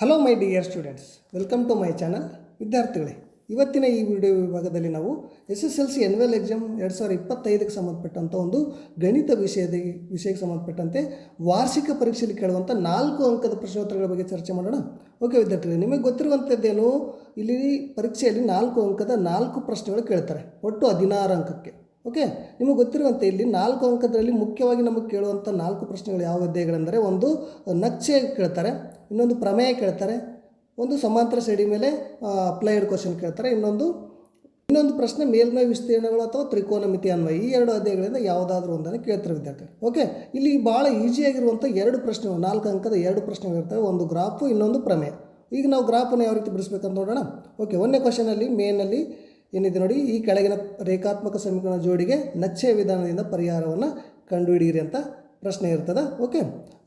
Hello my dear students welcome to my channel ವಿದ್ಯಾರ್ಥಿಗಳೇ, ಇವತ್ತಿನ ಈ ವಿಡಿಯೋ ವಿಭಾಗದಲ್ಲಿ ನಾವು S S L C annual exam ಎರಡು ಸಾವಿರದ ಇಪ್ಪತ್ತೈದಕ್ಕೆ ಸಂಬಂಧಪಟ್ಟಂಥ ಒಂದು ಗಣಿತ ವಿಷಯದ ವಿಷಯಕ್ಕೆ ಸಂಬಂಧಪಟ್ಟಂತೆ ವಾರ್ಷಿಕ ಪರೀಕ್ಷೆಯಲ್ಲಿ ಕೇಳುವಂಥ ನಾಲ್ಕು ಅಂಕದ ಪ್ರಶ್ನೋತ್ತರಗಳ ಬಗ್ಗೆ ಚರ್ಚೆ ಮಾಡೋಣ. ಓಕೆ ವಿದ್ಯಾರ್ಥಿಗಳೇ, ನಿಮಗೆ ಗೊತ್ತಿರುವಂಥದ್ದೇನು ಇಲ್ಲಿ ಪರೀಕ್ಷೆಯಲ್ಲಿ ನಾಲ್ಕು ಅಂಕದ ನಾಲ್ಕು ಪ್ರಶ್ನೆಗಳು ಕೇಳ್ತಾರೆ. ಒಟ್ಟು ಹದಿನಾರು ಅಂಕಕ್ಕೆ. ಓಕೆ? ನಿಮಗೆ ಗೊತ್ತಿರುವಂತೆ ಇಲ್ಲಿ ನಾಲ್ಕು ಅಂಕದಲ್ಲಿ ಮುಖ್ಯವಾಗಿ ನಮಗೆ ಕೇಳುವಂಥ ನಾಲ್ಕು ಪ್ರಶ್ನೆಗಳು ಯಾವ ಅಧ್ಯಾಯಗಳೆಂದರೆ ಒಂದು ನಕ್ಷೆ ಕೇಳ್ತಾರೆ, ಇನ್ನೊಂದು ಪ್ರಮೇಯ ಕೇಳ್ತಾರೆ, ಒಂದು ಸಮಾಂತರ ಶ್ರೇಣಿ ಮೇಲೆ ಅಪ್ಲೈಡ್ ಕ್ವಶನ್ ಕೇಳ್ತಾರೆ, ಇನ್ನೊಂದು ಇನ್ನೊಂದು ಪ್ರಶ್ನೆ ಮೇಲ್ಮೈ ವಿಸ್ತೀರ್ಣಗಳು ಅಥವಾ ತ್ರಿಕೋನಮಿತಿ ಅನ್ವಯ, ಈ ಎರಡು ಅಧ್ಯಾಯಗಳಿಂದ ಯಾವುದಾದ್ರೂ ಒಂದನ್ನು ಕೇಳ್ತಾರೆ ವಿದ್ಯಾರ್ಥಿ ಓಕೆ? ಇಲ್ಲಿ ಭಾಳ ಈಸಿಯಾಗಿರುವಂಥ ಎರಡು ಪ್ರಶ್ನೆಗಳು, ನಾಲ್ಕು ಅಂಕದ ಎರಡು ಪ್ರಶ್ನೆಗಳಿರ್ತವೆ ಒಂದು ಗ್ರಾಫು, ಇನ್ನೊಂದು ಪ್ರಮೇಯ. ಈಗ ನಾವು ಗ್ರಾಫನ್ನು ಯಾವ ರೀತಿ ಬಿಡಿಸ್ಬೇಕಂತ ನೋಡೋಣ? ಓಕೆ, ಒಂದನೇ ಕ್ವಶನಲ್ಲಿ ಮೇನಲ್ಲಿ ಏನಿದೆ ನೋಡಿ, ಈ ಕೆಳಗಿನ ರೇಖಾತ್ಮಕ ಸಮೀಕರಣ ಜೋಡಿಗೆ ನಚ್ಚೆಯ ವಿಧಾನದಿಂದ ಪರಿಹಾರವನ್ನು ಕಂಡುಹಿಡಿಯಿರಿ ಅಂತ ಪ್ರಶ್ನೆ ಇರ್ತದೆ. ಓಕೆ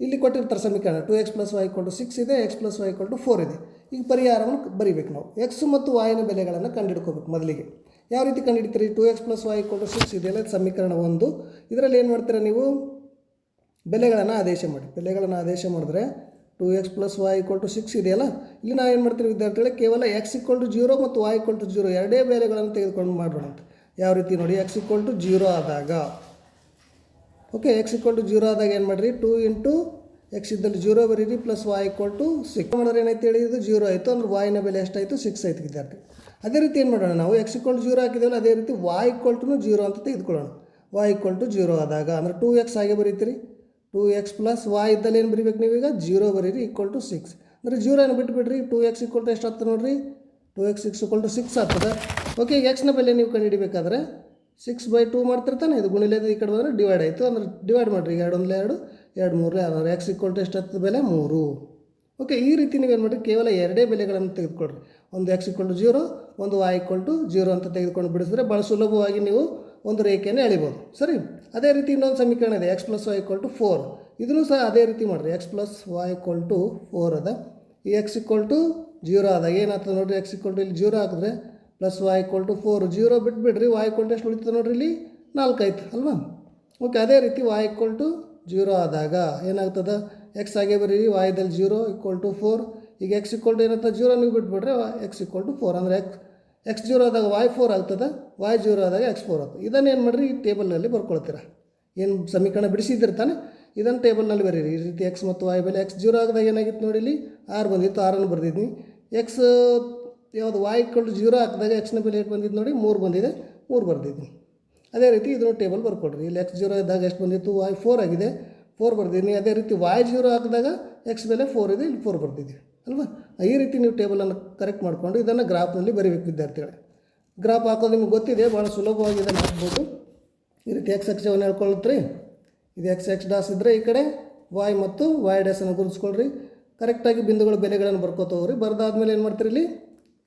ಇಲ್ಲಿ ಕೊಟ್ಟಿರ್ತಾರೆ ಸಮೀಕರಣ. ಟು ಎಕ್ಸ್ ಪ್ಲಸ್ ವೈ ಕೊಂಡು ಸಿಕ್ಸ್ ಇದೆ x plus y to four ಇದೆ. ಈಗ ಪರಿಹಾರವನ್ನು ಬರಿಬೇಕು ನಾವು. ಎಕ್ಸ್ ಮತ್ತು ವಾಯಿನ ಬೆಲೆಗಳನ್ನು ಕಂಡುಹಿಡ್ಕೋಬೇಕು ಮೊದಲಿಗೆ. ಯಾವ ರೀತಿ ಕಂಡುಹಿಡ್ತೀರಿ? ಟು ಎಕ್ಸ್ ಪ್ಲಸ್ ವೈ ಕೊಂಡು ಸಿಕ್ಸ್ ಇದೆ ಅಲ್ಲ ಸಮೀಕರಣ ಒಂದು. ಇದರಲ್ಲಿ ಏನು ಮಾಡ್ತೀರಾ ನೀವು? ಬೆಲೆಗಳನ್ನು ಆದೇಶ ಮಾಡಿ. ಬೆಲೆಗಳನ್ನು ಆದೇಶ ಮಾಡಿದ್ರೆ two x plus y equal to six ಇದೆಯಲ್ಲ? ಇಲ್ಲಿ ನಾವು ಏನು ಮಾಡ್ತೀವಿ ವಿದ್ಯಾರ್ಥಿಗಳೇ, ಕೇವಲ ಎಕ್ಸ್ ಇಕ್ವಲ್ ಟು ಜೀರೋ ಮತ್ತು ವೈ ಇಕ್ವಲ್ ಟು ಜೀರೋ ಎರಡೇ ಬೆಲೆಗಳನ್ನು ತೆಗೆದುಕೊಂಡು ಮಾಡೋಣ ಅಂತ. ಯಾವ ರೀತಿ ನೋಡಿ ಎಕ್ಸ್ ಇಕ್ವಲ್ ಟು ಜೀರೋ ಆದಾಗ okay x equal to zero ಆದಾಗ ಏನು ಮಾಡಿರಿ? ಟು ಇಂಟು ಎಕ್ಸ್ ಇದ್ದಲ್ಲಿ ಜೀರೋ ಬರೀರಿ plus y equal to six ಮಾಡಿದ್ರೆ ಏನಾಯ್ತು ಹೇಳಿ, ಇದು ಜೀರೋ ಆಯಿತು, ಅಂದ್ರೆ ವಾಯಿನ ಬೆಲೆ ಎಷ್ಟಾಯಿತು? ಸಿಕ್ಸ್ ಆಯ್ತು ವಿದ್ಯಾರ್ಥಿ. ಅದೇ ರೀತಿ ಏನು ಮಾಡೋಣ ನಾವು? ಎಕ್ಸ್ ಇಕ್ವಲ್ ಟು ಜೀರೋ ಹಾಕಿದ್ದೇವಲ್ಲ ಅದೇ ರೀತಿ ವಾಯ್ ಇಕ್ವಲ್ ಟು ಜೀರೋ ಅಂತ ತೆಗೆದುಕೊಳ್ಳೋಣ. ವಾಯ್ ಇಕ್ವಲ್ ಟು ಜೀರೋ ಆದಾಗ, ಅಂದರೆ ಟೂ ಎಕ್ಸ್ ಹಾಗೆ ಬರೀತೀರಿ. ಟೂ ಎಕ್ಸ್ ಪ್ಲಸ್ ವಾಯ್ ಇದ್ದಲ್ಲಿ ಏನು ಬರೀಬೇಕು ನೀವೀಗ? ಜೀರೋ ಬರೀರಿ ಈಕ್ವಲ್ ಟು ಸಿಕ್ಸ್ ಅಂದರೆ ಜೀರೋ ಏನು ಬಿಟ್ಬಿಡ್ರಿ ಟೂ ಎಕ್ಸ್ ಈಕ್ವಲ್ ಟು ಎಷ್ಟು ಆಗ್ತದೆ ನೋಡಿರಿ? Two x six equal to six ಆಗ್ತದೆ. ಓಕೆ ಎಕ್ಸ್ನ ಬೆಲೆ ನೀವು ಕಂಡುಹಿಡಿಬೇಕಾದ್ರೆ ಸಿಕ್ಸ್ ಬೈ ಟೂ ಮಾಡ್ತಿರ್ತಾನೆ ಇದು ಗುಣಿಲೇದು ಈ ಕಡೆ ಬಂದರೆ ಡಿವೈಡ್ ಆಯಿತು. ಅಂದ್ರೆ ಡಿವೈಡ್ ಮಾಡಿರಿ ಎರಡು ಒಂದಲೇ ಎರಡು ಎರಡು ಮೂರಲೇ ಆರು ಎಕ್ಸ್ ಈಕ್ವಲ್ ಟು ಎಷ್ಟು ಆಗ್ತದೆ ಬೆಲೆ? ಮೂರು. ಓಕೆ ಈ ರೀತಿ ನೀವೇನು ಮಾಡಿರಿ, ಕೇವಲ ಎರಡೇ ಬೆಲೆಗಳನ್ನು ತೆಗೆದುಕೊಡ್ರಿ ಒಂದು ಎಕ್ಸ್ ಈಕ್ವಲ್ ಟು ಜೀರೋ ಒಂದು ವೈ ಈಕ್ವಲ್ ಟು ಜೀರೋ ಅಂತ ತೆಗೆದುಕೊಂಡು ಬಿಡಿಸಿದ್ರೆ ಭಾಳ ಸುಲಭವಾಗಿ ನೀವು ಒಂದು ರೇಖೆಯನ್ನು ಎಳಿಬೋದು ಸರಿ ಅದೇ ರೀತಿ ಇನ್ನೊಂದು ಸಮೀಕರಣ ಇದೆ x plus y equal to four ಇದನ್ನು ಸಹ ಅದೇ ರೀತಿ ಮಾಡಿರಿ x plus y equal to four ಅದ ಈ ಎಕ್ಸ್ ಇಕ್ವಲ್ ಟು ಜೀರೋ ಆದಾಗ ಏನಾಗ್ತದೆ ನೋಡಿರಿ ಎಕ್ಸ್ ಇಕ್ವಲ್ ಟು ಇಲ್ಲಿ ಜೀರೋ ಹಾಕಿದ್ರೆ plus y equal to four zero ಬಿಟ್ಬಿಡ್ರಿ y equal to ಎಷ್ಟು ಉಳಿತದೆ ನೋಡಿರಿ ಇಲ್ಲಿ ನಾಲ್ಕು ಆಯ್ತು ಅಲ್ವಾ ಓಕೆ ಅದೇ ರೀತಿ ವೈ ಇಕ್ವಲ್ ಟು ಜೀರೋ ಆದಾಗ ಏನಾಗ್ತದೆ ಎಕ್ಸ್ ಹಾಗೆ ಬರೀರಿ ವಾಯ್ದಲ್ಲಿ ಜೀರೋ ಇಕ್ವಲ್ ಟು ಫೋರ್ ಈಗ ಎಕ್ಸ್ ಇಕ್ವಲ್ ಟು ಏನಂತ ಜೀರೋ ನೀವು ಬಿಟ್ಬಿಟ್ರೆ ಎಕ್ಸ್ ಇಕ್ವಲ್ ಟು ಫೋರ್ ಅಂದರೆ ಎಕ್ಸ್ ಎಕ್ಸ್ ಜೀರೋ ಆದಾಗ ವಾಯ್ ಫೋರ್ ಆಗ್ತದೆ? ವಾಯ್ ಜೀರೋ ಆದಾಗ ಎಕ್ಸ್ ಫೋರ್ ಆಗ್ತದೆ. ಇದನ್ನು ಏನು ಮಾಡಿರಿ? ಈ ಟೇಬಲ್ನಲ್ಲಿ ಬರ್ಕೊಳ್ತೀರ. ಏನು ಸಮೀಕರಣ ಬಿಡಿಸಿದ್ದಿರ್ತಾನೆ ಇದನ್ನು ಟೇಬಲ್ನಲ್ಲಿ ಬರೀರಿ. ಈ ರೀತಿ ಎಕ್ಸ್ ಮತ್ತು ವಾಯ್ ಬೆಲೆ ಎಕ್ಸ್ ಜೀರೋ ಆಗದಾಗ ಏನಾಗಿತ್ತು ನೋಡಿ ಇಲ್ಲಿ? ಆರು ಬಂದಿತ್ತು. ಆರನ್ನು ಬರ್ದಿದ್ನಿ. ಎಕ್ಸ್ ಯಾವುದು ವಾಯ್ ಟು ಜೀರೋ ಹಾಕಿದಾಗ ಎಕ್ಸ್ನ ಬೆಲೆ ಎಷ್ಟು ಬಂದಿದ್ದು ನೋಡಿ? ಮೂರು ಬಂದಿದೆ. ಮೂರು ಬರ್ದಿದ್ದೀನಿ ಅದೇ ರೀತಿ ಇದನ್ನು ಟೇಬಲ್ ಬರ್ಕೊಡ್ರಿ. ಇಲ್ಲಿ ಎಕ್ಸ್ ಜೀರೋ ಇದ್ದಾಗ ಎಷ್ಟು ಬಂದಿತ್ತು? ವಾಯ್ ಫೋರ್ ಆಗಿದೆ. ಫೋರ್ ಬರ್ದಿದ್ದೀನಿ ಅದೇ ರೀತಿ ವಾಯ್ ಜೀರೋ ಹಾಕಿದಾಗ ಎಕ್ಸ್ ಬೆಲೆ ಫೋರ್ ಇದೆ. ಇಲ್ಲಿ ಫೋರ್ ಬರ್ದಿದ್ದೀವಿ ಅಲ್ವಾ? ಈ ರೀತಿ ನೀವು ಟೇಬಲನ್ನು ಕರೆಕ್ಟ್ ಮಾಡಿಕೊಂಡು ಇದನ್ನು ಗ್ರಾಫ್ನಲ್ಲಿ ಬರೀಬೇಕು ವಿದ್ಯಾರ್ಥಿಗಳೇ. ಗ್ರಾಫ್ ಹಾಕೋದು ನಿಮ್ಗೆ ಗೊತ್ತಿದೆ ಭಾಳ ಸುಲಭವಾಗಿ ಇದನ್ನು ಹಾಕ್ಬೋದು ಈ ರೀತಿ ಎಕ್ಸ್ ಅಕ್ಷವನ್ನು ಹೇಳ್ಕೊಳ್ತ್ರಿ ಇದು ಎಕ್ಸ್ ಎಕ್ಸ್ ಡಾಸ್ ಇದ್ದರೆ ಈ ಕಡೆ ವಾಯ್ ಮತ್ತು ವಾಯ್ ಡ್ಯಾಸನ್ನು ಗುರುತಿಸ್ಕೊಳ್ರಿ. ಕರೆಕ್ಟಾಗಿ ಬಿಂದುಗಳು, ಬೆಲೆಗಳನ್ನು ಬರ್ಕೋತ ಹೋಗ್ರಿ. ಬರ್ದಾದ್ಮೇಲೆ ಏನು ಮಾಡ್ತೀರಿ ಇಲ್ಲಿ?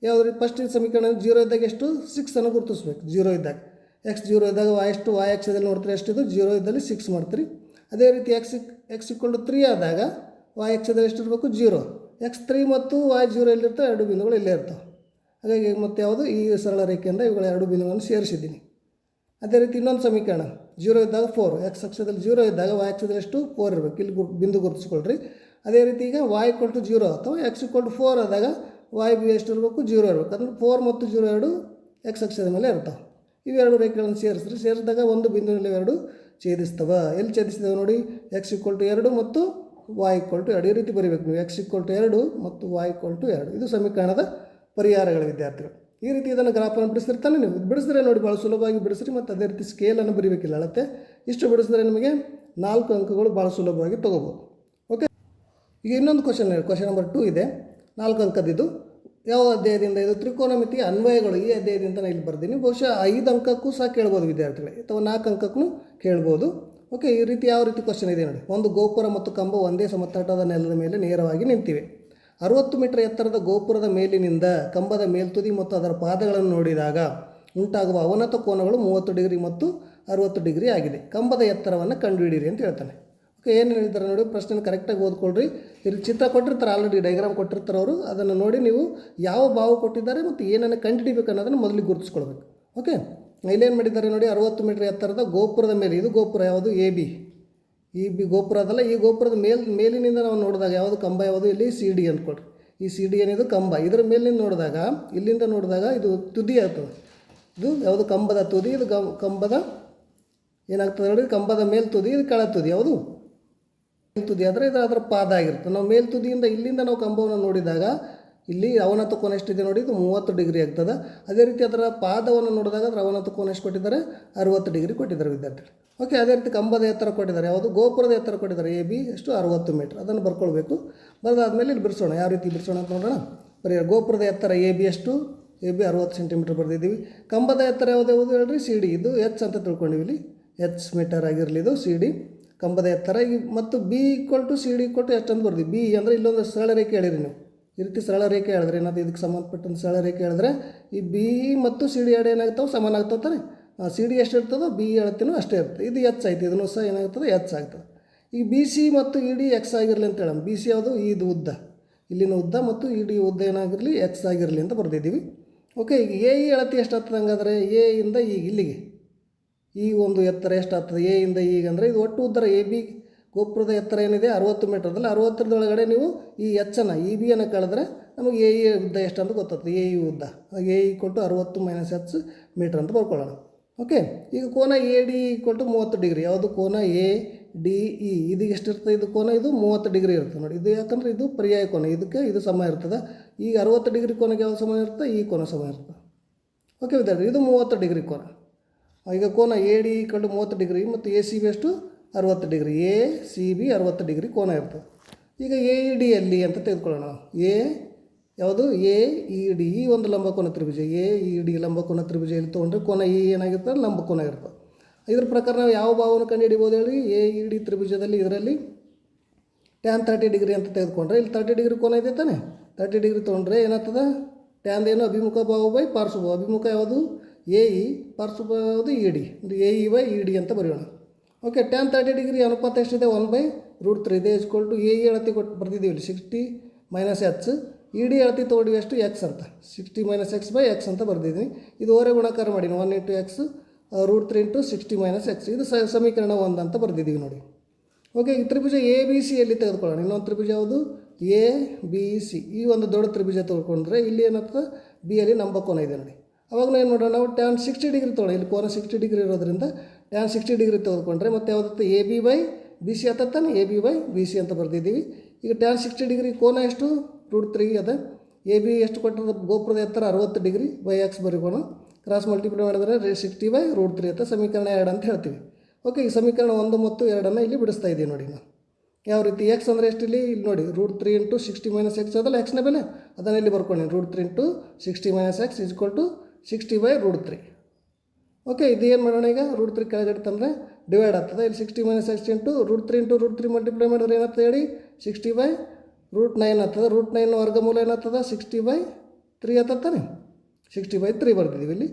ಯಾವ್ದು ರೀ ಫಸ್ಟ್ ಸಮೀಕರಣ ಜೀರೋ ಇದ್ದಾಗ ಎಷ್ಟು? ಸಿಕ್ಸನ್ನು ಗುರುತಿಸ್ಬೇಕು ಜೀರೋ ಇದ್ದಾಗ. ಎಕ್ಸ್ ಜೀರೋ ಇದ್ದಾಗ ವಾಯ್ ಎಷ್ಟು? ವಾಯ್ ಎಕ್ಸದಲ್ಲಿ ನೋಡ್ತೀರಿ ಎಷ್ಟಿದು ಜೀರೋ ಇದ್ದಲ್ಲಿ ಸಿಕ್ಸ್ ಮಾಡ್ತೀರಿ. ಅದೇ ರೀತಿ ಎಕ್ಸ್ ಎಕ್ಸ್ ಇಕ್ಕೊಂಡು ತ್ರೀ ಆದಾಗ ವಾಯ್ ಎಕ್ಸದಲ್ಲಿ ಎಷ್ಟು ಇರಬೇಕು? ಜೀರೋ ಎಕ್ಸ್ ತ್ರೀ ಮತ್ತು ವಾಯ್ ಜೀರೋ ಎಲ್ಲಿರ್ತವೆ ಎರಡು ಬಿಂದುಗಳು ಇಲ್ಲೇ ಇರ್ತವೆ. ಹಾಗಾಗಿ ಮತ್ತೆ ಯಾವುದು? ಈ ಸರಳ ರೇಖೆಯಿಂದ ಇವುಗಳ ಎರಡು ಬಿಂದುಗಳನ್ನು ಸೇರಿಸಿದ್ದೀನಿ. ಅದೇ ರೀತಿ ಇನ್ನೊಂದು ಸಮೀಕರಣ. ಜೀರೋ ಇದ್ದಾಗ ಫೋರ್ ಎಕ್ಸ್ ಅಕ್ಷದಲ್ಲಿ ಜೀರೋ ಇದ್ದಾಗ ವಾಯ್ ಅಕ್ಷದಲ್ಲಿ ಎಷ್ಟು? ಫೋರ್ ಇರಬೇಕು. ಇಲ್ಲಿ ಗು ಬಿಂದು ಗುರುತಿಸ್ಕೊಳ್ರಿ. ಅದೇ ರೀತಿ ಈಗ ವಾಯ್ ಇಕ್ವಲ್ ಟು ಜೀರೋ ಅಥವಾ ಎಕ್ಸ್ ಇಕ್ವಲ್ ಟು ಫೋರ್ ಆದಾಗ ವಾಯ್ ಬಿ ಎಷ್ಟು ಇರಬೇಕು? ಜೀರೋ ಇರಬೇಕು. ಅಂದರೆ ಫೋರ್ ಮತ್ತು ಜೀರೋ ಎರಡು ಎಕ್ಸ್ ಅಕ್ಷದ ಮೇಲೆ ಇರ್ತಾವೆ. ಇವೆರಡು ರೇಖೆಗಳನ್ನು ಸೇರಿಸ್ರಿ ಸೇರಿಸಿದಾಗ ಒಂದು ಬಿಂದುವಿನಲ್ಲಿ ಎರಡು ಛೇದಿಸ್ತವೆ. ಎಲ್ಲಿ ಛೇದಿಸ್ತವೆ ನೋಡಿ? ಎಕ್ಸ್ ಇಕ್ವಲ್ ಟು ಎರಡು ಮತ್ತು ವಾಯ್ ಟು ಎರಡು ಈ ರೀತಿ ಬರೀಬೇಕು. ನೀವು ಎಕ್ಸ್ ಇಕ್ವಲ್ ಟು ಎರಡು ಮತ್ತು ವಾಯ್ ಟು ಎರಡು. ಇದು ಸಮೀಕರಣದ ಪರಿಹಾರಗಳ ವಿದ್ಯಾರ್ಥಿಗಳು. ಈ ರೀತಿ ಇದನ್ನು ಗ್ರಾಫನ್ನು ಬಿಡಿಸಿರ್ತಾನೆ. ನೀವು ಬಿಡಿಸಿದ್ರೆ ನೋಡಿ ಭಾಳ ಸುಲಭವಾಗಿ ಬಿಡಿಸ್ರಿ ಮತ್ತು ಅದೇ ರೀತಿ ಸ್ಕೇಲನ್ನು ಬರೀಬೇಕಿಲ್ಲ. ಅಳತೆ ಇಷ್ಟು ಬಿಡಿಸಿದ್ರೆ ನಿಮಗೆ ನಾಲ್ಕು ಅಂಕಗಳು ಭಾಳ ಸುಲಭವಾಗಿ ತೊಗೋಬೋದು. ಓಕೆ ಈಗ ಇನ್ನೊಂದು ಕ್ವಶನ್ ಕ್ವಶನ್ ನಂಬರ್ ಟೂ ಇದೆ. ನಾಲ್ಕು ಅಂಕದಿದ್ದು. ಯಾವ ಅಧ್ಯಾಯದಿಂದ ಇದು? ತ್ರಿಕೋನಮಿತಿ ಅನ್ವಯಗಳು ಈ ಅಧ್ಯಾಯದಿಂದ ನಾನು ಇಲ್ಲಿ ಬರ್ತೀನಿ ಬಹುಶಃ ಐದು ಅಂಕಕ್ಕೂ ಸಹ ಕೇಳ್ಬೋದು ವಿದ್ಯಾರ್ಥಿಗಳೇ. ಅಥವಾ ನಾಲ್ಕು ಅಂಕಕ್ಕೂ ಕೇಳ್ಬೋದು. ಓಕೆ, ಈ ರೀತಿ ಯಾವ ರೀತಿ ಕ್ವಶನ್ ಇದೆ ನೋಡಿ. ಒಂದು ಗೋಪುರ ಮತ್ತು ಕಂಬ ಒಂದೇ ಸಮತಟ್ಟದ ನೆಲದ ಮೇಲೆ ನೇರವಾಗಿ ನಿಂತಿವೆ. ಅರುವತ್ತು ಮೀಟರ್ ಎತ್ತರದ ಗೋಪುರದ ಮೇಲಿನಿಂದ ಕಂಬದ ಮೇಲ್ತುದಿ ಮತ್ತು ಅದರ ಪಾದಗಳನ್ನು ನೋಡಿದಾಗ ಉಂಟಾಗುವ ಅವನತ ಕೋನಗಳು ಮೂವತ್ತು ಡಿಗ್ರಿ ಮತ್ತು ಅರುವತ್ತು ಡಿಗ್ರಿ ಆಗಿದೆ. ಕಂಬದ ಎತ್ತರವನ್ನು ಕಂಡುಹಿಡಿಯಿರಿ ಅಂತ ಹೇಳ್ತಾನೆ. ಓಕೆ ಏನು ಹೇಳಿದ್ದಾರೆ ನೋಡಿ ಪ್ರಶ್ನೆ ಕರೆಕ್ಟಾಗಿ ಓದ್ಕೊಳ್ರಿ. ಇಲ್ಲಿ ಚಿತ್ರ ಕೊಟ್ಟಿರ್ತಾರೆ ಆಲ್ರೆಡಿ ಡೈಗ್ರಾಮ್ ಕೊಟ್ಟಿರ್ತಾರೆ ಅವರು. ಅದನ್ನು ನೋಡಿ ನೀವು ಯಾವ ಭಾವ ಕೊಟ್ಟಿದ್ದಾರೆ ಮತ್ತು ಏನನ್ನು ಕಂಡುಹಿಡಿಬೇಕು ಅನ್ನೋದನ್ನು ಮೊದಲಿಗೆ ಗುರುತಿಸ್ಕೊಳ್ಬೇಕು. ಓಕೆ? ಇಲ್ಲೇನು ಮಾಡಿದ್ದಾರೆ ನೋಡಿ, ಅರುವತ್ತು ಮೀಟರ್ ಎತ್ತರದ ಗೋಪುರದ ಮೇಲೆ. ಇದು ಗೋಪುರ, ಯಾವುದು? A B. ಈ ಬಿ ಗೋಪುರ ಅದಲ್ಲ, ಈ ಗೋಪುರದ ಮೇಲ್, ಮೇಲಿನಿಂದ ನಾವು ನೋಡಿದಾಗ ಯಾವುದು? ಕಂಬ, ಯಾವುದು? ಇಲ್ಲಿ ಸಿ ಡಿ ಅಂದ್ಕೊಡ್ರಿ ಈ ಸಿ ಡಿ ಏನಿದು? ಕಂಬ. ಇದರ ಮೇಲಿಂದ ನೋಡಿದಾಗ, ಇಲ್ಲಿಂದ ನೋಡಿದಾಗ ಇದು ತುದಿ ಆಗ್ತದೆ. ಇದು ಯಾವುದು? ಕಂಬದ ತುದಿ, ಇದು ಕಂಬದ ಏನಾಗ್ತದೆ ನೋಡಿ, ಕಂಬದ ಮೇಲ್ ತುದಿ, ಇದು ಕೆಳ ತುದಿ. ಯಾವುದು? ಮೇಲ್ ತುದಿ. ಆದರೆ ಇದು ಅದರ ಪಾದ ಆಗಿರುತ್ತೆ. ನಾವು ಮೇಲ್ ತುದಿಯಿಂದ ಇಲ್ಲಿಂದ ನಾವು ಕಂಬವನ್ನು ನೋಡಿದಾಗ ಇಲ್ಲಿ ಅವನತ ಕೋನ ಎಷ್ಟಿದೆ ನೋಡಿ, ಇದು ಮೂವತ್ತು ಡಿಗ್ರಿ ಆಗ್ತದೆ. ಅದೇ ರೀತಿ ಅದರ ಪಾದವನ್ನು ನೋಡಿದಾಗ ಅದರ ಅವನತ ಕೋನ ಎಷ್ಟು ಕೊಟ್ಟಿದ್ದಾರೆ, ಅರುವತ್ತು ಡಿಗ್ರಿ ಕೊಟ್ಟಿದ್ದಾರೆ ವಿದ್ಯಾರ್ಥಿಗಳು. ಓಕೆ, ಅದೇ ರೀತಿ ಕಂಬದ ಎತ್ತರ ಕೊಟ್ಟಿದ್ದಾರೆ, ಯಾವುದು? ಗೋಪುರದ ಎತ್ತರ ಕೊಟ್ಟಿದ್ದಾರೆ, ಎ ಬಿ, ಎಷ್ಟು? ಅರುವತ್ತು ಮೀಟ್ರ್. ಅದನ್ನು ಬರ್ಕೊಳ್ಬೇಕು. ಬರೆದಾದ್ಮೇಲೆ ಇಲ್ಲಿ ಬಿಡಿಸೋಣ. ಯಾವ ರೀತಿ ಬಿಡಿಸೋಣ ಅಂತ ನೋಡೋಣ. ಬರೀ ಗೋಪುರದ ಎತ್ತರ, ಎ ಬಿ ಎಷ್ಟು? ಎ ಬಿ ಅರುವತ್ತು ಸೆಂಟಿಮೀಟ್ರ್ ಬರೆದಿದ್ದೀವಿ. ಕಂಬದ ಎತ್ತರ ಯಾವುದು ಯಾವುದು ಹೇಳ್ರಿ? C D. ಇದು ಎಚ್ ಅಂತ ತಿಳ್ಕೊಂಡಿವಿ ಇಲ್ಲಿ. ಎಚ್ ಮೀಟರ್ ಆಗಿರಲಿ ಇದು ಸಿ ಡಿ. ಕಂಬದ ಎತ್ತರ, ಈ ಮತ್ತು B equal to C D equal to ಎಷ್ಟು ಅಂತ ಬಿ ಅಂದರೆ ಇಲ್ಲೊಂದು ಸರಳ ರೇಖೆ ಹೇಳಿರಿ ನೀವು. ಈ ರೀತಿ ಸರಳ ರೇಖೆ ಹೇಳಿದ್ರೆ ಏನಾದ್ರು ಇದಕ್ಕೆ ಸಂಬಂಧಪಟ್ಟಂತ ಸರಳ ರೇಖೆ ಹೇಳಿದ್ರೆ ಈ ಬಿ ಮತ್ತು ಸಿ ಡಿ ಎರಡು ಏನಾಗ್ತಾವೆ? ಸಮಾನ ಆಗ್ತಾವೆ ತಾನೆ? ಸಿ ಡಿ ಎಷ್ಟು ಇರ್ತದೋ ಬಿ ಹೇಳ್ತೀನೋ ಅಷ್ಟೇ ಇರ್ತದೆ. ಇದು ಎಚ್ ಆಯ್ತು. ಇದನ್ನು ಸಹ ಏನಾಗ್ತದೆ? ಎಚ್ ಆಗ್ತದೆ. ಈ ಬಿ ಸಿ ಮತ್ತು ಇ ಡಿ ಎಕ್ಸ್ ಆಗಿರಲಿ ಅಂತ ಹೇಳೋಣ. ಬಿ ಸಿ ಯಾವುದು? ಇದು ಉದ್ದ. ಇಲ್ಲಿನ ಉದ್ದ ಮತ್ತು ಇ ಡಿ ಉದ್ದ ಏನಾಗಿರಲಿ? ಎಕ್ಸ್ ಆಗಿರಲಿ ಅಂತ ಬರೆದಿದ್ದೀವಿ. ಓಕೆ ಈಗ ಎ ಇ ಅಳತಿ ಎಷ್ಟು ಆಗ್ತದೆ ಹಂಗಾದ್ರೆ? ಎ ಇಂದ ಈಗ ಇಲ್ಲಿಗೆ. ಈ ಒಂದು ಎತ್ತರ ಎಷ್ಟಾಗ್ತದೆ? ಎ ಇಂದ ಈಗ ಅಂದರೆ ಇದು ಒಟ್ಟು ಉದ್ದರ ಎ ಬಿ ಗೋಪುರದ ಎತ್ತರ ಏನಿದೆ? ಅರುವತ್ತು ಮೀಟರ್ದಲ್ಲಿ ಅರವತ್ತರದೊಳಗಡೆ ನೀವು ಈ ಎಚ್ಚನ್ನು ಇ ಬಿಯನ್ನು ಕಳೆದ್ರೆ ನಮಗೆ ಎ ಇ ಉದ್ದ ಎಷ್ಟು ಅಂತ ಗೊತ್ತಾಗ್ತದೆ. ಎ, ಇ ಉದ್ದ. ಎ ಇ ಕೊಟ್ಟು ಅರವತ್ತು ಮೈನಸ್ ಎಚ್ ಮೀಟ್ರ್ ಅಂತ ಬರ್ಕೊಳ್ಳೋಣ. ಓಕೆ, ಈಗ ಕೋನ ಎ ಡಿ ಕೊಟ್ಟು ಮೂವತ್ತು ಡಿಗ್ರಿ. ಯಾವುದು ಕೋನ ಎ ಡಿ ಇ? ಇದು ಎಷ್ಟಿರ್ತದೆ? ಇದು ಕೋನ, ಇದು ಮೂವತ್ತು ಡಿಗ್ರಿ ಇರ್ತದೆ ನೋಡಿ. ಇದು ಯಾಕಂದರೆ ಇದು ಪರ್ಯಾಯ ಕೋನ. ಇದಕ್ಕೆ ಇದು ಸಮ ಇರ್ತದೆ. ಈಗ ಅರವತ್ತು ಡಿಗ್ರಿ ಕೋನಕ್ಕೆ ಯಾವ ಸಮ ಇರ್ತದೆ ಈ ಕೋನ ಸಮ ಇರ್ತದೆ. ಓಕೆ ವಿದ್ಯಾರ್ಥಿ, ಇದು ಮೂವತ್ತು ಡಿಗ್ರಿ ಕೋನ. ಈಗ ಕೋನ ಎ ಡಿ ಕಂಡು ಮೂವತ್ತು ಡಿಗ್ರಿ ಮತ್ತು ಎ ಸಿ ಬಿ ಎಷ್ಟು? ಅರುವತ್ತು ಡಿಗ್ರಿ ಎ, ಸಿ, ಬಿ, ಅರುವತ್ತು ಡಿಗ್ರಿ ಕೋನ ಇರ್ತದೆ. ಈಗ ಎ, ಇ, ಡಿ ಅಲ್ಲಿ ಅಂತ ತೆಗೆದುಕೊಳ್ಳೋಣ. ಎ, ಯಾವುದು? ಎ, ಇ, ಡಿ, ಈ ಒಂದು ಲಂಬಕೋನ ತ್ರಿಭುಜ. ಎ, ಇ, ಡಿ ಲಂಬಕೋನ ತ್ರಿಭುಜ ಇಲ್ಲಿ ತೊಗೊಂಡ್ರೆ ಕೋನ ಎ ಏನಾಗಿರ್ತದೆ? ಲಂಬಕೋನ ಇರ್ತದೆ. ಇದ್ರ ಪ್ರಕಾರ ನಾವು ಯಾವ ಭಾವನ ಕಂಡು ಹಿಡಿಬೋದು ಹೇಳಿ? ಎ, ಇ, ಡಿ ತ್ರಿಭುಜದಲ್ಲಿ ಇದರಲ್ಲಿ ಟ್ಯಾನ್ ತರ್ಟಿ ಡಿಗ್ರಿ ಅಂತ ತೆಗೆದುಕೊಂಡ್ರೆ ಇಲ್ಲಿ ತರ್ಟಿ ಡಿಗ್ರಿ ಕೋನ ಇದೆ ತಾನೆ. ತರ್ಟಿ ಡಿಗ್ರಿ ತೊಗೊಂಡ್ರೆ ಏನಾಗ್ತದೆ? ಟ್ಯಾನ್ ಏನು? ಅಭಿಮುಖ ಭಾವ ಬೈ ಪಾರ್ಶ್ವ ಅಭಿಮುಖ ಯಾವುದು? ಎ, ಇ ಪಾರ್ಶ್ವ ಯಾವುದು? E, D. ಅಂದರೆ A, E by E, D ಅಂತ ಬರೆಯೋಣ. ಓಕೆ ಟೆನ್ ತರ್ಟಿ ಡಿಗ್ರಿ ಅನುಪಾತ ಎಷ್ಟಿದೆ? ಒನ್ ಬೈ ರೂಟ್ ತ್ರೀ ಇದೆ ಇಸ್ಕೊಲ್ ಟು ಎ ಅಳತಿ ಕೊಟ್ಟು ಬರ್ತಿದ್ದೀವಿ ಇಲ್ಲಿ. Sixty minus H E D ಅಳತಿ ತೊಗೊಂಡಿವಿ ಎಷ್ಟು? ಎಕ್ಸ್ ಅಂತ. Sixty minus x by x ಅಂತ ಬರೆದಿದ್ದೀನಿ ಇದು ಓರೆ ಗುಣಾಕಾರ ಮಾಡಿ one into x root three into sixty minus x ಇದು ಸಮೀಕರಣ ಒಂದು ಅಂತ ಬರೆದಿದ್ದೀವಿ ನೋಡಿ. ಓಕೆ ಈ ತ್ರಿಭುಜ ಎ ಬಿ ಸಿ ಎಲ್ಲಿ ತೆಗೆದುಕೊಳ್ಳೋಣ? ಇನ್ನೊಂದು ತ್ರಿಭುಜ ಯಾವುದು? ಎ ಬಿ ಸಿ ಈ ಒಂದು ದೊಡ್ಡ ತ್ರಿಭುಜ ತೆಗೆದುಕೊಂಡ್ರೆ ಇಲ್ಲಿ ಏನಾಗ್ತದೆ ಬಿ ಅಲ್ಲಿ ನಂಬ ಕೋನ ಇದೆ ನೋಡಿ. ಅವಾಗ ಏನು ಮಾಡೋಣ? ನಾವು ಟ್ಯಾನ್ ಸಿಕ್ಸ್ಟಿ ಡಿಗ್ರಿ ತೊಗೊಳ್ಳೋಣ ಇಲ್ಲಿ ಕೋನ ಸಿಕ್ಸ್ಟಿ ಡಿಗ್ರಿ ಇರೋದ್ರಿಂದ ಟ್ಯಾನ್ ಸಿಕ್ಸ್ಟಿ ಡಿಗ್ರಿ ತೆಗೆದುಕೊಂಡ್ರೆ ಮತ್ತು ಯಾವುದತ್ತು? A B by B C ಆತಾನೆ A B by B C ಅಂತ ಬರೆದಿದ್ದೀವಿ. ಈಗ ಟ್ಯಾನ್ ಸಿಕ್ಸ್ಟಿ ಡಿಗ್ರಿ ಕೋನ ಎಷ್ಟು? ರೂಟ್ ತ್ರೀ ಅದ. ಎ ಬಿ ಎಷ್ಟು ಕೊಟ್ಟರೆ ಗೋಪುರದ ಎತ್ತರ ಅರವತ್ತು ಡಿಗ್ರಿ ಬೈ ಎಕ್ಸ್ ಬರೀಕೋಣ. ಕ್ರಾಸ್ ಮಲ್ಟಿಪ್ಲೈ ಮಾಡಿದ್ರೆ ಸಿಕ್ಸ್ಟಿ ಬೈ ರೂಟ್ ತ್ರೀ ಅಂತ ಸಮೀಕರಣ ಎರಡು ಅಂತ ಹೇಳ್ತೀವಿ. ಓಕೆ ಈ ಸಮೀಕರಣ ಒಂದು ಮತ್ತು ಎರಡನ್ನು ಇಲ್ಲಿ ಬಿಡಿಸ್ತಾ ಇದ್ದೀವಿ ನೋಡಿ ನಾನು ಯಾವ ರೀತಿ? ಎಕ್ಸ್ ಅಂದರೆ ಎಷ್ಟು ಇಲ್ಲಿ ಇಲ್ಲಿ ನೋಡಿ root three into sixty minus x ಅದಲ್ಲ ಎಕ್ಸ್ನ ಬೆಲೆ. ಅದನ್ನು ಇಲ್ಲಿ ಬರ್ಕೊಂಡು root three into sixty minus x is equal to sixty by root three okay ಇದು ಏನು ಮಾಡೋಣ ಈಗ? ರೂಟ್ ತ್ರೀ ಕೆಳಗಡೆ ಡಿವೈಡ್ ಆಗ್ತದೆ. ಇಲ್ಲಿ sixty minus sixty into root three into root three multiply ಮಾಡಿದ್ರೆ ಏನಾಗ್ತದೆ ಹೇಳಿ? ಸಿಕ್ಸ್ಟಿ ಬೈ ರೂಟ್ ನೈನ್ ಆಗ್ತದೆ. ರೂಟ್ ನೈನ್ ವರ್ಗಮೂಲ ಏನಾಗ್ತದೆ? ಸಿಕ್ಸ್ಟಿ ಬೈ ತ್ರೀ ಆತತ್ತಾನೆ ತಾನೆ? ಸಿಕ್ಸ್ಟಿ ಬೈ ತ್ರೀ ಬರ್ತಿದ್ದೀವಿ ಇಲ್ಲಿ.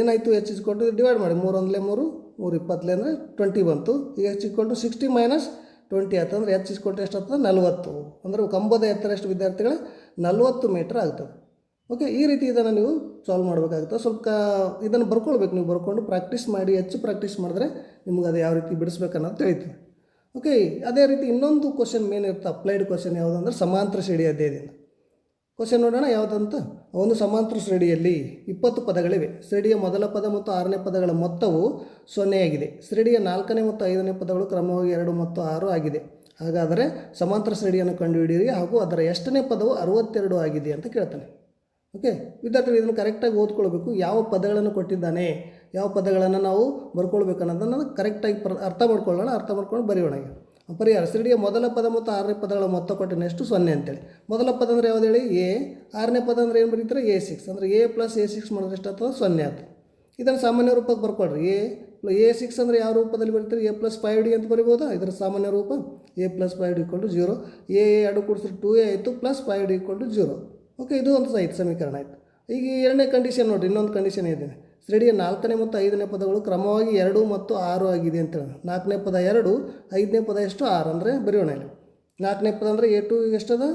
ಏನಾಯಿತು? ಎಚ್ ಇಸ್ಕೊಂಡು ಡಿವೈಡ್ ಮಾಡಿ. ಮೂರು ಒಂದಲೇ ಮೂರು ಮೂರು ಇಪ್ಪತ್ತಲೇ ಅಂದರೆ ಟ್ವೆಂಟಿ ಬಂತು. ಈಗ ಎಚ್ ಇಸ್ಕೊಂಡು ಸಿಕ್ಸ್ಟಿ ಮೈನಸ್ ಟ್ವೆಂಟಿ ಆಯ್ತು ಅಂದರೆ ಎಚ್ ಇಸ್ಕೊಂಡು ಎಷ್ಟು ಆಗ್ತದೆ? ನಲ್ವತ್ತು. ಅಂದರೆ ಕಂಬದ ಎತ್ತರ ಎಷ್ಟು ವಿದ್ಯಾರ್ಥಿಗಳ? ನಲ್ವತ್ತು ಮೀಟ್ರ್ ಆಗ್ತದೆ. ಓಕೆ ಈ ರೀತಿ ಇದನ್ನು ನೀವು ಸಾಲ್ವ್ ಮಾಡಬೇಕಾಗುತ್ತೆ. ಸ್ವಲ್ಪ ಇದನ್ನು ಬರ್ಕೊಳ್ಬೇಕು. ನೀವು ಬರ್ಕೊಂಡು ಪ್ರಾಕ್ಟೀಸ್ ಮಾಡಿ, ಹೆಚ್ಚು ಪ್ರಾಕ್ಟೀಸ್ ಮಾಡಿದ್ರೆ ನಿಮ್ಗೆ ಅದು ಯಾವ ರೀತಿ ಬಿಡಿಸ್ಬೇಕನ್ನೋದು ತಿಳಿತೀವಿ ಓಕೆ ಅದೇ ರೀತಿ ಇನ್ನೊಂದು ಕ್ವಶನ್ ಮೇನ್ ಇರುತ್ತೆ ಅಪ್ಲೈಡ್ ಕ್ವಶನ್ ಯಾವುದು ಅಂದರೆ ಸಮಾಂತರ ಶ್ರೇಣಿ ಅಧ್ಯಯದಿಂದ. ಕ್ವಶನ್ ನೋಡೋಣ, ಯಾವುದಂತ? ಒಂದು ಸಮಾಂತರ ಶ್ರೇಣಿಯಲ್ಲಿ ಇಪ್ಪತ್ತು ಪದಗಳಿವೆ. ಶ್ರೇಣಿಯ ಮೊದಲ ಪದ ಮತ್ತು ಆರನೇ ಪದಗಳ ಮೊತ್ತವು ಸೊನ್ನೆಯಾಗಿದೆ. ಶ್ರೇಣಿಯ ನಾಲ್ಕನೇ ಮತ್ತು ಐದನೇ ಪದಗಳು ಕ್ರಮವಾಗಿ ಎರಡು ಮತ್ತು ಆರು ಆಗಿದೆ. ಹಾಗಾದರೆ ಸಮಾಂತರ ಶ್ರೇಣಿಯನ್ನು ಕಂಡುಹಿಡಿಯಿರಿ ಹಾಗೂ ಅದರ ಎಷ್ಟನೇ ಪದವು ಅರವತ್ತೆರಡು ಆಗಿದೆ ಅಂತ ಕೇಳ್ತಾನೆ. ಓಕೆ? ವಿದ್ಯಾರ್ಥಿಗಳು ಇದನ್ನು ಕರೆಕ್ಟಾಗಿ ಓದ್ಕೊಳ್ಬೇಕು. ಯಾವ ಪದಗಳನ್ನು ಕೊಟ್ಟಿದ್ದಾನೆ, ಯಾವ ಪದಗಳನ್ನು ನಾವು ಬರ್ಕೊಳ್ಬೇಕು ಅನ್ನೋದನ್ನು ಕರೆಕ್ಟಾಗಿ ಪ್ರ, ಅರ್ಥ ಮಾಡ್ಕೊಳ್ಳೋಣ, ಅರ್ಥ ಮಾಡ್ಕೊಂಡು ಬರೆಯೋಣ ಪರಿಹಾರ. ಸಿಡಿಯ ಮೊದಲ ಪದ ಮತ್ತು ಆರನೇ ಪದಗಳ ಮೊತ್ತ ಎಷ್ಟು? ಸೊನ್ನೆ ಅಂತೇಳಿ. ಮೊದಲ ಪದ ಅಂದರೆ ಯಾವ್ದು ಹೇಳಿ? ಎ. ಆರನೇ ಪದ ಅಂದರೆ ಏನು ಬರೀತಾರೆ? ಎ ಸಿಕ್ಸ್ ಅಂದರೆ ಎ ಪ್ಲಸ್ ಎ ಸಿಕ್ಸ್ ಮಾಡಿದ್ರೆ ಎಷ್ಟು ಅಥವಾ ಸೊನ್ನೆ ಆಗ್ತದೆ. ಇದನ್ನು ಸಾಮಾನ್ಯ ರೂಪಕ್ಕೆ ಬರ್ಕೊಳ್ರಿ ಎ ಎ ಸಿಕ್ಸ್ ಅಂದರೆ ಯಾವ ರೂಪದಲ್ಲಿ ಬರೀತಾರೆ? ಎ ಪ್ಲಸ್ ಫೈವ್ ಡಿ ಅಂತ ಬರಿಬೋದಾ? ಇದರ ಸಾಮಾನ್ಯ ರೂಪ? A plus five D to zero A ಎರಡು ಕೂಡಿಸಿದ್ರೆ ಟು ಎ ಆಯಿತು plus five D to zero okay ಇದು ಒಂದು ಸಹಿತ ಸಮೀಕರಣ ಆಯಿತು. ಈಗ ಎರಡನೇ ಕಂಡೀಷನ್ ನೋಡಿರಿ ಇನ್ನೊಂದು ಕಂಡೀಷನ್ ಇದೆ. ಶ್ರೇಣಿಯ ನಾಲ್ಕನೇ ಮತ್ತು ಐದನೇ ಪದಗಳು ಕ್ರಮವಾಗಿ ಎರಡು ಮತ್ತು ಆರು ಆಗಿದೆ ಅಂತ ಹೇಳಿ ನಾಲ್ಕನೇ ಪದ ಎರಡು, ಐದನೇ ಪದ ಎಷ್ಟು? ಆರು ಅಂದರೆ ಬರೆಯೋಣ ಇಲ್ಲಿ. ನಾಲ್ಕನೇ ಪದ ಅಂದರೆ ಎ ಟು ಎಷ್ಟದ?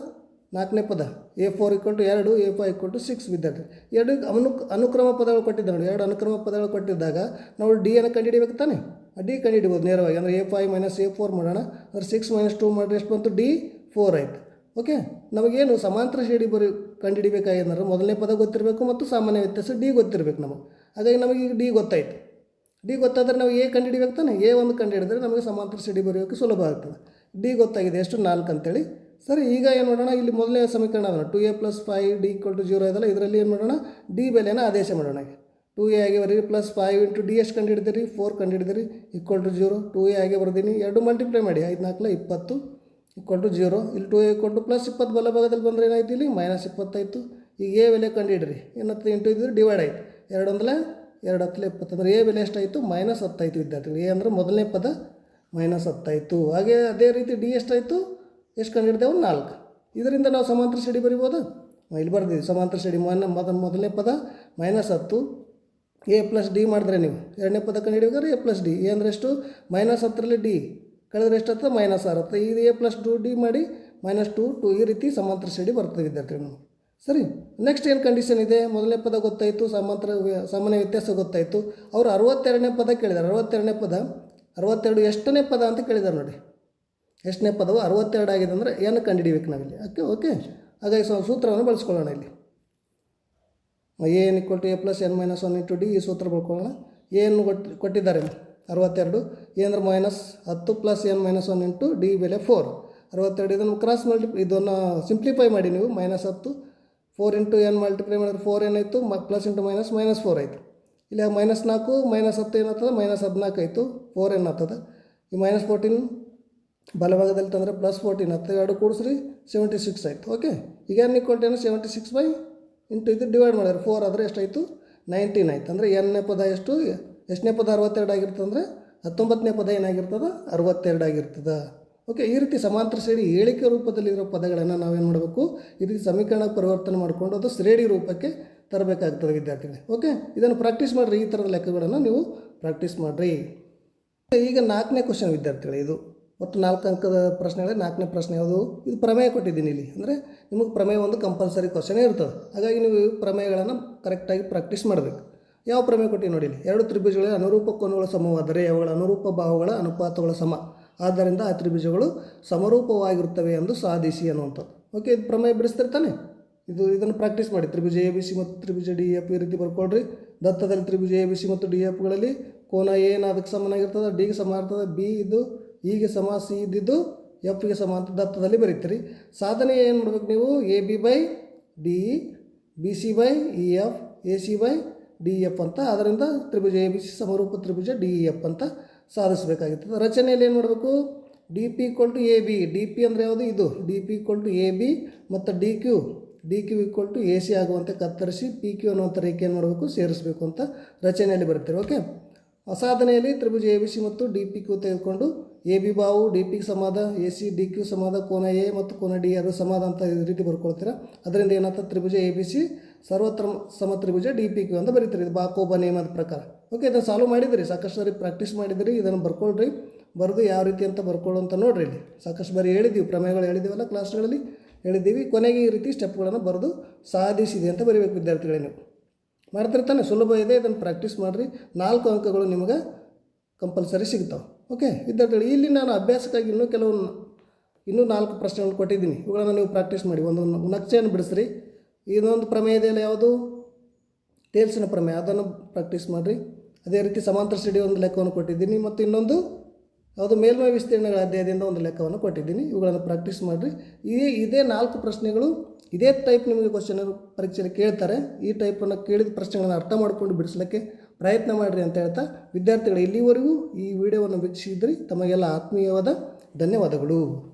ನಾಲ್ಕನೇ ಪದ. ಎ ಫೋರ್ ಇಕ್ವಲ್ ಟು ಎರಡು A five equal to six ವಿದ್ಯಾರ್ಥಿ. ಎರಡು ಅನು ಅನುಕ್ರಮ ಪದಗಳು ಕೊಟ್ಟಿದ್ದ ನೋಡಿ. ಎರಡು ಅನುಕ್ರಮ ಪದಗಳು ಕೊಟ್ಟಿದ್ದಾಗ ನಾವು ಡಿ ಅನ್ನು ಕಂಡುಹಿಡಿಬೇಕು ತಾನೆ? ಡಿ ಕಂಡುಹಿಡಿಬೋದು ನೇರವಾಗಿ. ಅಂದರೆ A five minus A four ಮಾಡೋಣ. ಅಂದರೆ ಸಿಕ್ಸ್ ಮೈನಸ್ ಟು ಮಾಡಿದ್ರೆ ಎಷ್ಟು ಬಂತು? ಡಿ ಫೋರ್ ಆಯಿತು. ಓಕೆ, ನಮಗೇನು ಸಮಾಂತರ ಶ್ರೇಣಿ ಬರೀ ಕಂಡುಹಿಡಿಬೇಕಾಗಿದ್ರೆ ಮೊದಲನೇ ಪದ ಗೊತ್ತಿರಬೇಕು ಮತ್ತು ಸಾಮಾನ್ಯ ವ್ಯತ್ಯಾಸ ಡಿ ಗೊತ್ತಿರಬೇಕು ನಮಗೆ. ಹಾಗಾಗಿ ನಮಗೆ ಈಗ ಡಿ ಗೊತ್ತಾಯಿತು. ಡಿ ಗೊತ್ತಾದರೆ ನಾವು ಎ ಕಂಡುಹಿಡಿಬೇಕು ತಾನೆ? ಎ ಒಂದು ಕಂಡುಹಿಡಿದ್ರೆ ನಮಗೆ ಸಮಾಂತರ ಶ್ರೇಣಿ ಬರೆಯೋಕ್ಕೆ ಸುಲಭ ಆಗ್ತದೆ. ಡಿ ಗೊತ್ತಾಗಿದೆ, ಎಷ್ಟು? ನಾಲ್ಕು ಅಂತೇಳಿ. ಸರಿ, ಈಗ ಏನು ಮಾಡೋಣ? ಇಲ್ಲಿ ಮೊದಲನೇ ಸಮೀಕರಣ ಅದನ್ನು two A plus five D equal to zero ಇದೆಲ್ಲ ಇದರಲ್ಲಿ ಏನು ಮಾಡೋಣ? ಡಿ ಬೆಲೆನ ಆದೇಶ ಮಾಡೋಣ ಟು ಎ ಆಗಿ ಬರೀ ಪ್ಲಸ್ ಫೈವ್ ಇಂಟು ಡಿ ಎಷ್ಟು ಕಂಡು ಹಿಡಿದಿರಿ ಫೋರ್ ಕಂಡು ಹಿಡಿದಿರಿ equal to zero. Two A ಆಗಿ ಬರ್ದೀನಿ. ಎರಡು ಮಲ್ಟಿಪ್ಲೈ ಮಾಡಿ. ಐದು ನಾಲ್ಕಲ ಇಪ್ಪತ್ತು. ಈಕ್ವಲ್ ಟು ಜೀರೋ, ಇಲ್ಲಿ two A equal to plus ಇಪ್ಪತ್ತು ಬಲ ಭಾಗದಲ್ಲಿ ಬಂದರೆ ಏನಾಯ್ತು ಇಲ್ಲಿ? ಮೈನಸ್ ಇಪ್ಪತ್ತಾಯಿತು ಈಗ ಎ ಬೆಲೆ ಕಂಡು ಹಿಡ್ರಿ ಏನತ್ತು ಇಂಟು ಇದ್ದರೆ ಡಿವೈಡ್ ಆಯಿತು. ಎರಡು ಒಂದಲ ಎರಡು ಹತ್ತಲೆ ಇಪ್ಪತ್ತಂದ್ರೆ ಎ ಬೆಲೆ ಎಷ್ಟಾಯಿತು? ಮೈನಸ್ ಹತ್ತಾಯಿತು ವಿದ್ಯಾರ್ಥಿಗಳು. ಎ ಅಂದರೆ ಮೊದಲನೇ ಪದ ಮೈನಸ್ ಹತ್ತಾಯಿತು ಹಾಗೆ ಅದೇ ರೀತಿ ಡಿ ಎಷ್ಟಾಯಿತು? ಎಷ್ಟು ಕಂಡು ಹಿಡ್ದೆವು ನಾಲ್ಕು. ಇದರಿಂದ ನಾವು ಸಮಾಂತರ ಸಿಡಿ ಬರಿಬೋದು? ಇಲ್ಲಿ ಬರ್ದಿದ್ದೀವಿ. ಸಮಾಂತರ ಸಿಡಿ ಮೊನ್ನೆ ಮೊದಲ ಮೊದಲನೇ ಪದ ಮೈನಸ್ ಹತ್ತು. ಎ ಪ್ಲಸ್ ಡಿ ಮಾಡಿದ್ರೆ ನೀವು. ಎರಡನೇ ಪದ ಕಂಡು ಎ ಪ್ಲಸ್ ಡಿ ಎ ಅಂದರೆ ಎಷ್ಟು? ಮೈನಸ್ ಹತ್ತರಲ್ಲಿ ಡಿ ಕಳೆದ್ರೆ ಎಷ್ಟು ಹತ್ತದೆ ಮೈನಸ್ ಆರು ಹತ್ತದೆ ಇದು ಎ ಪ್ಲಸ್ ಟು ಡಿ ಮಾಡಿ ಮೈನಸ್ ಟು ಟು ಈ ರೀತಿ ಸಮಾಂತರ ಶ್ರೇಣಿ ಬರ್ತದೆ ವಿದ್ಯಾರ್ಥಿಗಳು. ಸರಿ? ನೆಕ್ಸ್ಟ್ ಏನು ಕಂಡೀಷನ್ ಇದೆ? ಮೊದಲನೇ ಪದ ಗೊತ್ತಾಯಿತು, ಸಮಾಂತರ ಸಾಮಾನ್ಯ ವ್ಯತ್ಯಾಸ ಗೊತ್ತಾಯಿತು. ಅವರು ಅರವತ್ತೆರಡನೇ ಪದ ಕೇಳಿದ್ದಾರೆ ಅರವತ್ತೆರಡನೇ ಪದ, ಅರವತ್ತೆರಡು ಎಷ್ಟನೇ ಪದ ಅಂತ ಕೇಳಿದ್ದಾರೆ ನೋಡಿ. ಎಷ್ಟನೇ ಪದವು ಅರವತ್ತೆರಡು ಆಗಿದೆ ಅಂದರೆ ಏನು ಕಂಡುಹಿಡಿಬೇಕು ನಾವಿಲ್ಲಿ? ಓಕೆ ಓಕೆ ಹಾಗಾಗಿ ಸೊ ಸೂತ್ರವನ್ನು ಬಳಸ್ಕೊಳ್ಳೋಣ ಇಲ್ಲಿ. N equal to A plus N minus one into D ಈ ಸೂತ್ರ ಬಳ್ಕೊಳ್ಳೋಣ. ಏನು ಕೊಟ್ಟು ಕೊಟ್ಟಿದ್ದಾರೆ. ಅರವತ್ತೆರಡು ಎ ಮೈನಸ್ ಹತ್ತು plus N minus one into D ಬೆಲೆ ಫೋರ್ ಅರವತ್ತೆರಡು ಇದನ್ನು ಕ್ರಾಸ್ ಮಲ್ಟಿ ಇದನ್ನು ಸಿಂಪ್ಲಿಫೈ ಮಾಡಿ ನೀವು. ಮೈನಸ್ ಹತ್ತು ಫೋರ್ ಇಂಟು ಎನ್ ಮಲ್ಟಿಪ್ಲೈ ಮಾಡಿದ್ರೆ ಫೋರ್ ಏನಾಯಿತು? ಮ plus into minus minus four ಆಯಿತು. ಇಲ್ಲ ಮೈನಸ್ ನಾಲ್ಕು ಮೈನಸ್ ಹತ್ತು ಏನಾಗ್ತದೆ? ಮೈನಸ್ ಹದಿನಾಲ್ಕು ಆಯಿತು. ಫೋರ್ ಏನಾಗ್ತದೆ? ಈ ಮೈನಸ್ ಫೋರ್ಟೀನ್ ಬಲಭಾಗದಲ್ಲಿ ತಂದರೆ ಪ್ಲಸ್ ಫೋರ್ಟೀನ್ ಹತ್ತು, ಎರಡು ಕೂಡಿಸ್ರಿ ಸೆವೆಂಟಿ ಸಿಕ್ಸ್ ಆಯಿತು. ಓಕೆ ಈಗ N equal seventy six by into ಇದು ಡಿವೈಡ್ ಮಾಡಿದ್ರೆ ಫೋರ್ ಆದರೆ ಎಷ್ಟಾಯಿತು? ನೈನ್ಟೀನ್ ಆಯಿತು. ಅಂದರೆ ಎನ್ನೇ ಪದ ಎಷ್ಟು? ಎಷ್ಟನೇ ಪದ ಅರವತ್ತೆರಡು ಆಗಿರ್ತದೆ ಅಂದರೆ ಹತ್ತೊಂಬತ್ತನೇ ಪದ ಏನಾಗಿರ್ತದೆ? ಅರವತ್ತೆರಡು ಆಗಿರ್ತದೆ. ಓಕೆ ಈ ರೀತಿ ಸಮಾಂತರ ಶ್ರೇಣಿ ಹೇಳಿಕೆ ರೂಪದಲ್ಲಿರೋ ಪದಗಳನ್ನು ನಾವೇನು ಮಾಡಬೇಕು? ಈ ರೀತಿ ಸಮೀಕರಣ ಪರಿವರ್ತನೆ ಮಾಡಿಕೊಂಡು ಅದು ಶ್ರೇಣಿ ರೂಪಕ್ಕೆ ತರಬೇಕಾಗ್ತದೆ ವಿದ್ಯಾರ್ಥಿಗಳೇ. ಓಕೆ ಇದನ್ನು ಪ್ರಾಕ್ಟೀಸ್ ಮಾಡಿರಿ, ಈ ಥರದ ಲೆಕ್ಕಗಳನ್ನು ನೀವು ಪ್ರಾಕ್ಟೀಸ್ ಮಾಡಿರಿ. ಈಗ ನಾಲ್ಕನೇ ಕ್ವಶನ್ ವಿದ್ಯಾರ್ಥಿಗಳೇ ಇದು. ಮತ್ತು ನಾಲ್ಕು ಅಂಕದ ಪ್ರಶ್ನೆಗಳೇ, ನಾಲ್ಕನೇ ಪ್ರಶ್ನೆ ಯಾವುದು? ಇದು ಪ್ರಮೇಯ ಕೊಟ್ಟಿದ್ದೀನಿ ಇಲ್ಲಿ. ಅಂದರೆ ನಿಮಗೆ ಪ್ರಮೇಯ ಒಂದು ಕಂಪಲ್ಸರಿ ಕ್ವಶನೇ ಇರ್ತದೆ. ಹಾಗಾಗಿ ನೀವು ಪ್ರಮೇಯಗಳನ್ನು ಕರೆಕ್ಟಾಗಿ ಪ್ರಾಕ್ಟೀಸ್ ಮಾಡಬೇಕು. ಯಾವ ಪ್ರಮೇಯ ಕೊಟ್ಟಿ ನೋಡಿ ಎರಡು ತ್ರಿಭುಜಗಳ ಅನುರೂಪ ಕೋನಗಳ ಸಮವಾದರೆ ಅವುಗಳ ಅನುರೂಪ ಭಾವಗಳ ಅನುಪಾತಗಳ ಸಮ. ಆದ್ದರಿಂದ ಆ ತ್ರಿಭುಜಗಳು ಸಮರೂಪವಾಗಿರುತ್ತವೆ ಎಂದು ಸಾಧಿಸಿ ಅನ್ನುವಂಥದ್ದು. ಓಕೆ ಇದು ಪ್ರಮೇಯ ಬಿಡಿಸ್ತಿರ್ತಾನೆ ಇದು ಇದನ್ನು ಪ್ರಾಕ್ಟೀಸ್ ಮಾಡಿ. ತ್ರಿಭುಜ ಎ ಬಿ ಸಿ ಮತ್ತು ತ್ರಿಭುಜ ಡಿ ಎಫ್ ಈ ರೀತಿ ಬರ್ಕೊಳ್ರಿ. ದತ್ತದಲ್ಲಿ ತ್ರಿಭುಜ ಎ ಬಿ ಸಿ ಮತ್ತು ಡಿ ಎಫ್ಗಳಲ್ಲಿ ಕೋನ ಏನು ಅದಕ್ಕೆ ಸಮನಾಗಿರ್ತದೆ ಡಿಗೆ ಸಮ ಇರ್ತದೆ ಬಿ ಇದು ಇಗೆ ಸಮ ಸಿ ಇದ್ದಿದ್ದು ಎಫ್ಗೆ ಸಮ ಅಂತ ದತ್ತದಲ್ಲಿ ಬರೀತೀರಿ. ಸಾಧನೆ ಏನು ಮಾಡ್ಬೇಕು ನೀವು? A B by D B C by E F A C by D F ಅಂತ, ಅದರಿಂದ ತ್ರಿಭುಜ ಎ ಬಿ ಸಿ ಸಮರೂಪ ತ್ರಿಭುಜ ಡಿ ಇ ಎಫ್ ಅಂತ ಸಾಧಿಸಬೇಕಾಗಿರ್ತದೆ ರಚನೆಯಲ್ಲಿ ಏನು ಮಾಡಬೇಕು? D P equal to A B, D P ಅಂದರೆ ಯಾವುದು? ಇದು. D P equal to A B ಮತ್ತು D Q. D Q equal to A C ಆಗುವಂತೆ ಕತ್ತರಿಸಿ ಪಿ ಕ್ಯೂ ಅನ್ನುವಂಥ ರೇಖೆ ಏನು ಮಾಡಬೇಕು? ಸೇರಿಸಬೇಕು ಅಂತ ರಚನೆಯಲ್ಲಿ ಬರುತ್ತೆ ಓಕೆ? ಸಾಧನೆಯಲ್ಲಿ ತ್ರಿಭುಜ ಎ ಬಿ ಸಿ ಮತ್ತು ಡಿ ಪಿ ಕ್ಯೂ ತೆಗೆದುಕೊಂಡು ಎ ಬಿ ಬಾವು ಡಿ ಪಿ ಸಮಾದ, ಎ ಸಿ ಡಿ ಕ್ಯೂ ಸಮಾದ, ಕೋನ ಎ ಮತ್ತು ಕೋನ ಡಿ ಅದು ಸಮಾದ ಅಂತ ಈ ರೀತಿ ಬರ್ಕೊಳ್ತೀರ. ಅದರಿಂದ ಏನಾಗ್ತದೆ? ತ್ರಿಭುಜ ಎ ಬಿ ಸಿ ಸರ್ವತ್ರ ಸಮ ತ್ರಿಭುಜ ಡಿ ಪಿ ಕ್ಯೂ ಅಂತ ಬರೀತೀರಿ. ಇದು ಬಾಕೋಬ ನಿಯಮದ ಪ್ರಕಾರ. ಓಕೆ ಇದನ್ನು ಸಾಲ್ವ್ ಮಾಡಿದಿರಿ ಸಾಕಷ್ಟು ಸಾರಿ ಪ್ರಾಕ್ಟೀಸ್ ಮಾಡಿದಿರಿ ಇದನ್ನು ಬರ್ಕೊಳ್ರಿ. ಬರೆದು ಯಾವ ರೀತಿ ಅಂತ ಬರ್ಕೊಳ್ಳು ಅಂತ ನೋಡ್ರಿ ಇಲ್ಲಿ. ಸಾಕಷ್ಟು ಬಾರಿ ಹೇಳಿದ್ದೀವಿ. ಪ್ರಮೇಯಗಳು ಹೇಳಿದ್ದೀವಲ್ಲ ಕ್ಲಾಸ್ಗಳಲ್ಲಿ ಹೇಳಿದ್ದೀವಿ. ಕೊನೆಗೆ ಈ ರೀತಿ ಸ್ಟೆಪ್ಗಳನ್ನು ಬರೆದು ಸಾಧಿಸಿದೆ ಅಂತ ಬರೀಬೇಕು ವಿದ್ಯಾರ್ಥಿಗಳೇ ನೀವು. ಮಾಡ್ತಿರ್ತಾನೆ ಸುಲಭ ಇದೆ. ಇದನ್ನು ಪ್ರಾಕ್ಟೀಸ್ ಮಾಡಿರಿ. ನಾಲ್ಕು ಅಂಕಗಳು ನಿಮಗೆ ಕಂಪಲ್ಸರಿ ಸಿಗ್ತಾವೆ. ಓಕೆ ವಿದ್ಯಾರ್ಥಿಗಳು, ಇಲ್ಲಿ ನಾನು ಅಭ್ಯಾಸಕ್ಕಾಗಿ ಇನ್ನೂ ಕೆಲವು ಇನ್ನೂ ನಾಲ್ಕು ಪ್ರಶ್ನೆಗಳನ್ನು ಕೊಟ್ಟಿದ್ದೀನಿ. ಇವುಗಳನ್ನು ನೀವು ಪ್ರಾಕ್ಟೀಸ್ ಮಾಡಿ. ಒಂದು ನಕ್ಷೆಯನ್ನು ಬಿಡಿಸ್ರಿ. ಇದೊಂದು ಪ್ರಮೇಯ ಇದೆಯಲ್ಲ ಯಾವುದು? ಟೇಲ್ಸಿನ ಪ್ರಮೇಯ. ಅದನ್ನು ಪ್ರಾಕ್ಟೀಸ್ ಮಾಡಿರಿ. ಅದೇ ರೀತಿ ಸಮಾಂತರ ಸ್ಟಡಿ ಒಂದು ಲೆಕ್ಕವನ್ನು ಕೊಟ್ಟಿದ್ದೀನಿ. ಮತ್ತು ಇನ್ನೊಂದು ಯಾವುದು? ಮೇಲ್ಮೈ ವಿಸ್ತೀರ್ಣಗಳ ಅಧ್ಯಾಯದಿಂದ ಒಂದು ಲೆಕ್ಕವನ್ನು ಕೊಟ್ಟಿದ್ದೀನಿ. ಇವುಗಳನ್ನು ಪ್ರಾಕ್ಟೀಸ್ ಮಾಡಿರಿ. ಈ ಇದೇ ನಾಲ್ಕು ಪ್ರಶ್ನೆಗಳು, ಇದೇ ಟೈಪ್ ನಿಮಗೆ ಕ್ವಶನ್ ಪರೀಕ್ಷೆಯಲ್ಲಿ ಕೇಳ್ತಾರೆ. ಈ ಟೈಪನ್ನು ಕೇಳಿದ ಪ್ರಶ್ನೆಗಳನ್ನು ಅರ್ಥ ಮಾಡಿಕೊಂಡು ಬಿಡಿಸಲಿಕ್ಕೆ ಪ್ರಯತ್ನ ಮಾಡಿರಿ ಅಂತ ಹೇಳ್ತಾ ವಿದ್ಯಾರ್ಥಿಗಳು, ಇಲ್ಲಿವರೆಗೂ ಈ ವಿಡಿಯೋವನ್ನು ವೀಕ್ಷಿಸಿದ್ರಿ. ತಮಗೆಲ್ಲ ಆತ್ಮೀಯವಾದ ಧನ್ಯವಾದಗಳು.